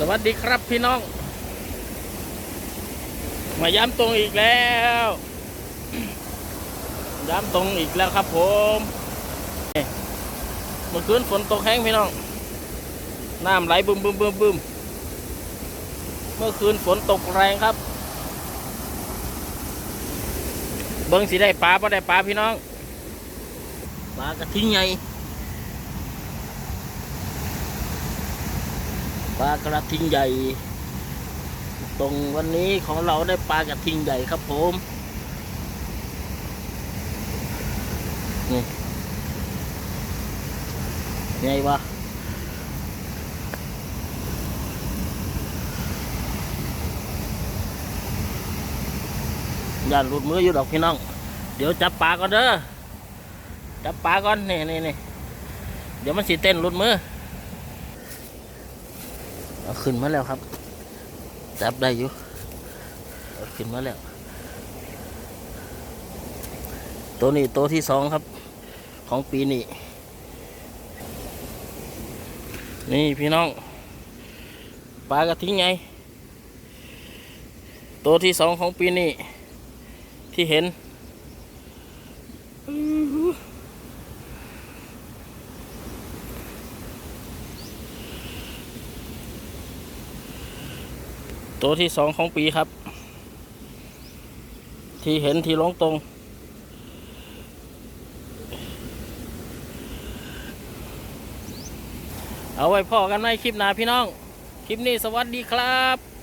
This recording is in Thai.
สวัสดีครับพี่น้อง มาย้ำตรงอีกแล้ว ย้ำตรงอีกแล้วครับผมเมื่อคืนฝนตกแห้งพี่น้องน้ำไหลบึมบึมบึมบึมเมื่อคืนฝนตกแรงครับ เบิ้งสีได้ปลาปะได้ปลาพี่น้องปลากระทิงใหญ่ ปลากระทิงใหญ่ ตรงวันนี้ของเราได้ปลากระทิงใหญ่ครับผมนี่ไงวะย่าหลุดมืออยู่ดอกพี่น้อง เดี๋ยวจับปลาก่อนเด้อ จับปลาก่อนนี่นี่นี่เดี๋ยวมันสิเต้นหลุดมือ เอาขึ้นมาแล้วครับ จับได้อยู่เอาขึ้นมาแล้ว ตัวนี้ตัวที่สองครับ ของปีนี้ นี่พี่น้อง ปลากระทิงไง ตัวที่สองของปีนี้ ที่เห็น ตัวที่สองของปีครับ ที่เห็นที่ลงตรง เอาไว้พ่อกันในคลิปหน้าพี่น้อง คลิปนี้สวัสดีครับ